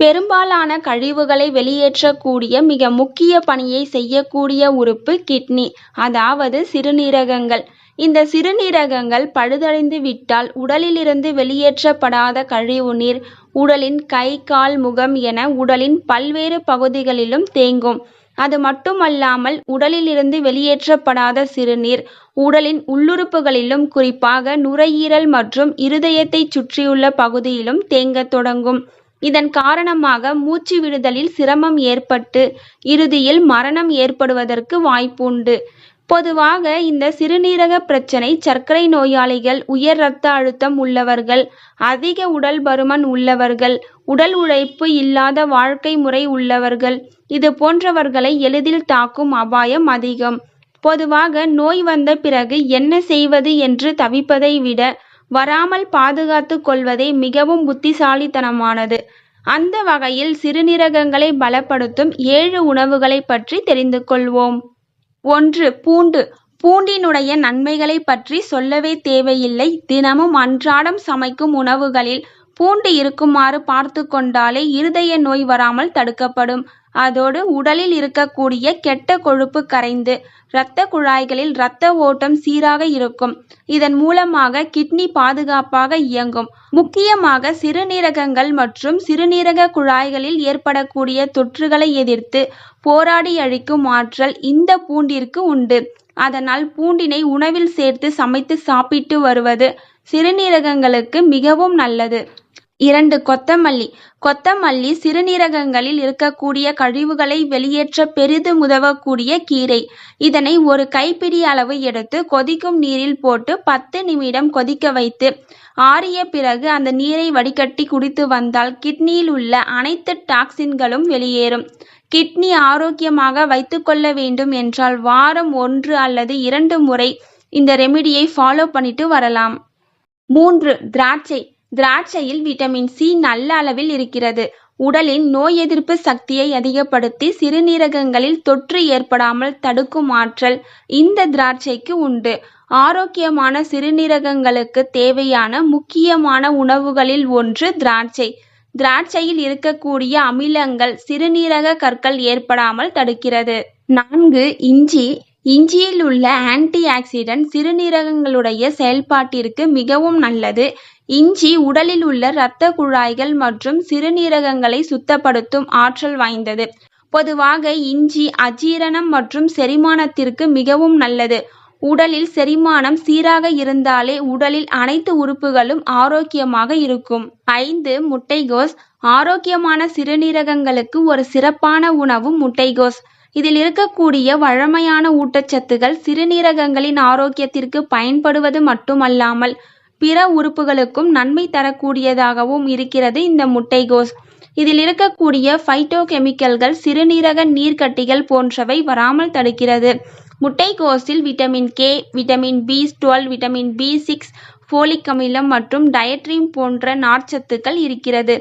பெரும்பாலான கழிவுகளை வெளியேற்றக்கூடிய மிக முக்கிய பணியை செய்யக்கூடிய உறுப்பு கிட்னி. அதாவது சிறுநீரகங்கள். இந்த சிறுநீரகங்கள் பழுதடைந்து விட்டால் உடலிலிருந்து வெளியேற்றப்படாத கழிவுநீர் உடலின் கை கால் முகம் என உடலின் பல்வேறு பகுதிகளிலும் தேங்கும். அது மட்டுமல்லாமல் உடலிலிருந்து வெளியேற்றப்படாத சிறுநீர் உடலின் உள்ளுறுப்புகளிலும் குறிப்பாக நுரையீரல் மற்றும் இருதயத்தைச் சுற்றியுள்ள பகுதியிலும் தேங்கத் தொடங்கும். இதன் காரணமாக மூச்சு விடுதலில் சிரமம் ஏற்பட்டு இறுதியில் மரணம் ஏற்படுவதற்கு வாய்ப்புண்டு. பொதுவாக இந்த சிறுநீரக பிரச்சனை சர்க்கரை நோயாளிகள் உயர் இரத்த அழுத்தம் உள்ளவர்கள் அதிக உடல் பருமன் உள்ளவர்கள் உடல் உழைப்பு இல்லாத வாழ்க்கை முறை உள்ளவர்கள் இது போன்றவர்களை எளிதில் தாக்கும் அபாயம் அதிகம். பொதுவாக நோய் வந்த பிறகு என்ன செய்வது என்று தவிப்பதை விட வராமல் பாதுகாத்து கொள்வதே மிகவும் புத்திசாலித்தனமானது. அந்த வகையில் சிறுநீரகங்களை பலப்படுத்தும் ஏழு உணவுகளை பற்றி தெரிந்து கொள்வோம். ஒன்று பூண்டு. பூண்டினுடைய நன்மைகளை பற்றி சொல்லவே தேவையில்லை. தினமும் அன்றாடம் சமைக்கும் உணவுகளில் பூண்டு இருக்குமாறு பார்த்து கொண்டாலே இருதய நோய் வராமல் தடுக்கப்படும். அதோடு உடலில் இருக்கக்கூடிய கெட்ட கொழுப்பு கரைந்து இரத்த குழாய்களில் இரத்த ஓட்டம் சீராக இருக்கும். இதன் மூலமாக கிட்னி பாதுகாப்பாக இயங்கும். முக்கியமாக சிறுநீரகங்கள் மற்றும் சிறுநீரக குழாய்களில் ஏற்படக்கூடிய தொற்றுகளை எதிர்த்து போராடி அழிக்கும் ஆற்றல் இந்த பூண்டிற்கு உண்டு. அதனால் பூண்டினை உணவில் சேர்த்து சமைத்து சாப்பிட்டு வருவது சிறுநீரகங்களுக்கு மிகவும் நல்லது. இரண்டு கொத்தமல்லி. கொத்தமல்லி சிறுநீரகங்களில் இருக்கக்கூடிய கழிவுகளை வெளியேற்ற பெரிதும் உதவக்கூடிய கீரை. இதனை ஒரு கைப்பிடி அளவு எடுத்து கொதிக்கும் நீரில் போட்டு பத்து நிமிடம் கொதிக்க வைத்து ஆறிய பிறகு அந்த நீரை வடிகட்டி குடித்து வந்தால் கிட்னியில் உள்ள அனைத்து டாக்சின்களும் வெளியேறும். கிட்னி ஆரோக்கியமாக வைத்துக்கொள்ள வேண்டும் என்றால் வாரம் ஒன்று அல்லது இரண்டு முறை இந்த ரெமிடியை ஃபாலோ பண்ணிட்டு வரலாம். மூன்று திராட்சை. திராட்சையில் விட்டமின் சி நல்ல அளவில் இருக்கிறது. உடலின் நோய் எதிர்ப்பு சக்தியை அதிகப்படுத்தி சிறுநீரகங்களில் தொற்று ஏற்படாமல் தடுக்கும் ஆற்றல் இந்த திராட்சைக்கு உண்டு. ஆரோக்கியமான சிறுநீரகங்களுக்கு தேவையான முக்கியமான உணவுகளில் ஒன்று திராட்சை. திராட்சையில் இருக்கக்கூடிய அமிலங்கள் சிறுநீரக கற்கள் ஏற்படாமல் தடுக்கிறது. நான்கு இஞ்சி இஞ்சியில் உள்ள ஆன்டி ஆக்சிடென்ட் சிறுநீரகங்களுடைய செயல்பாட்டிற்கு மிகவும் நல்லது. இஞ்சி உடலில் உள்ள இரத்த குழாய்கள் மற்றும் சிறுநீரகங்களை சுத்தப்படுத்தும் ஆற்றல் வாய்ந்தது. பொதுவாக இஞ்சி அஜீரணம் மற்றும் செரிமானத்திற்கு மிகவும் நல்லது. உடலில் செரிமானம் சீராக இருந்தாலே உடலில் அனைத்து உறுப்புகளும் ஆரோக்கியமாக இருக்கும். ஐந்து முட்டைகோஸ். ஆரோக்கியமான சிறுநீரகங்களுக்கு ஒரு சிறப்பான உணவு முட்டைகோஸ். இதில் இருக்கக்கூடிய வழமையான ஊட்டச்சத்துகள் சிறுநீரகங்களின் ஆரோக்கியத்திற்கு பயன்படுவது மட்டுமல்லாமல் பிற உறுப்புகளுக்கும் நன்மை தரக்கூடியதாகவும் இருக்கிறது இந்த முட்டைகோஸ். இதில் இருக்கக்கூடிய ஃபைட்டோ கெமிக்கல்கள் சிறுநீரக நீர்க்கட்டிகள் போன்றவை வராமல் தடுக்கிறது. முட்டைகோஸில் vitamin K vitamin B twelve vitamin B six folic அமிலம் மற்றும் டயட்ரீம் போன்ற நார்ச்சத்துக்கள் இருக்கிறது.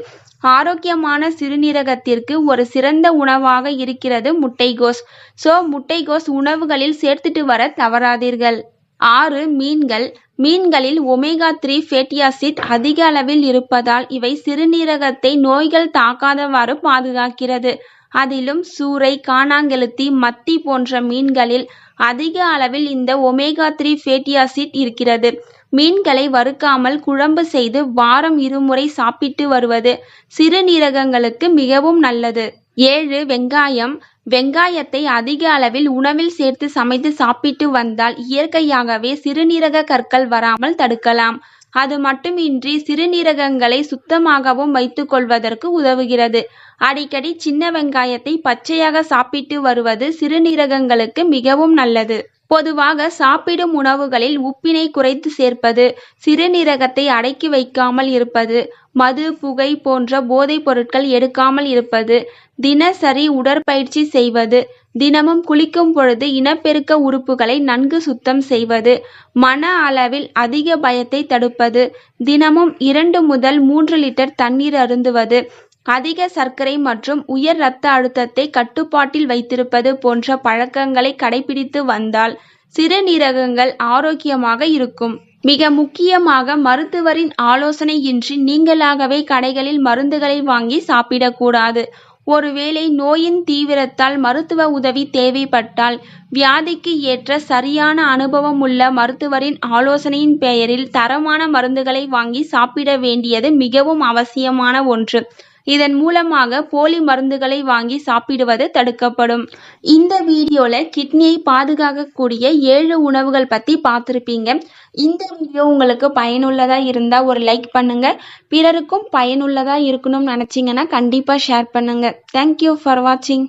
ஆரோக்கியமான சிறுநீரகத்திற்கு ஒரு சிறந்த உணவாக இருக்கிறது முட்டைகோஸ். ஸோ முட்டைகோஸ் உணவுகளில் சேர்த்துட்டு வர தவறாதீர்கள். ஆறு மீன்கள். மீன்களில் ஒமேகா த்ரீ ஃபேட்டி ஆசிட் அதிக அளவில் இருப்பதால் இவை சிறுநீரகத்தை நோய்கள் தாக்காதவாறு பாதுகாக்கிறது. அதிலும் சூறை காணாங்கெழுத்தி மத்தி போன்ற மீன்களில் அதிக அளவில் இந்த ஒமேகா த்ரீ ஃபேட்டி ஆசிட் இருக்கிறது. மீன்களை வறுக்காமல் குழம்பு செய்து வாரம் இருமுறை சாப்பிட்டு வருவது சிறுநீரகங்களுக்கு மிகவும் நல்லது. ஏழு வெங்காயம். வெங்காயத்தை அதிக அளவில் உணவில் சேர்த்து சமைத்து சாப்பிட்டு வந்தால் இயற்கையாகவே சிறுநீரக கற்கள் வராமல் தடுக்கலாம். அது மட்டுமின்றி சிறுநீரகங்களை சுத்தமாகவும் வைத்துக் கொள்வதற்கு உதவுகிறது. அடிக்கடி சின்ன வெங்காயத்தை பச்சையாக சாப்பிட்டு வருவது சிறுநீரகங்களுக்கு மிகவும் நல்லது. பொதுவாக சாப்பிடும் உணவுகளில் உப்பினை குறைத்து சேர்ப்பது சிறுநீரகத்தை அடக்கி வைக்காமல் இருப்பது மது புகை போன்ற போதைப் பொருட்கள் எடுக்காமல் இருப்பது தினசரி உடற்பயிற்சி செய்வது தினமும் குளிக்கும் பொழுது இனப்பெருக்க உறுப்புகளை நன்கு சுத்தம் செய்வது மன அளவில் அதிக பயத்தை தடுப்பது தினமும் இரண்டு முதல் மூன்று லிட்டர் தண்ணீர் அருந்துவது அதிக சர்க்கரை மற்றும் உயர் இரத்த அழுத்தத்தை கட்டுப்பாட்டில் வைத்திருப்பது போன்ற பழக்கங்களை கடைபிடித்து வந்தால் சிறுநீரகங்கள் ஆரோக்கியமாக இருக்கும். மிக முக்கியமாக மருத்துவரின் ஆலோசனையின்றி நீங்களாகவே கடைகளில் மருந்துகளை வாங்கி சாப்பிடக்கூடாது. ஒருவேளை நோயின் தீவிரத்தால் மருத்துவ உதவி தேவைப்பட்டால் வியாதிக்கு ஏற்ற சரியான அனுபவம் உள்ள மருத்துவரின் ஆலோசனையின் பெயரில் தரமான மருந்துகளை வாங்கி சாப்பிட வேண்டியது மிகவும் அவசியமான ஒன்று. இதன் மூலமாக போலி மருந்துகளை வாங்கி சாப்பிடுவது தடுக்கப்படும். இந்த வீடியோல கிட்னியை பாதுகாக்கக்கூடிய ஏழு உணவுகள் பத்தி பார்த்துருப்பீங்க. இந்த வீடியோ உங்களுக்கு பயனுள்ளதா இருந்தா ஒரு லைக் பண்ணுங்க. பிறருக்கும் பயனுள்ளதா இருக்கணும்னு நினைச்சீங்கன்னா கண்டிப்பா ஷேர் பண்ணுங்க. தேங்க்யூ ஃபார் வாட்சிங்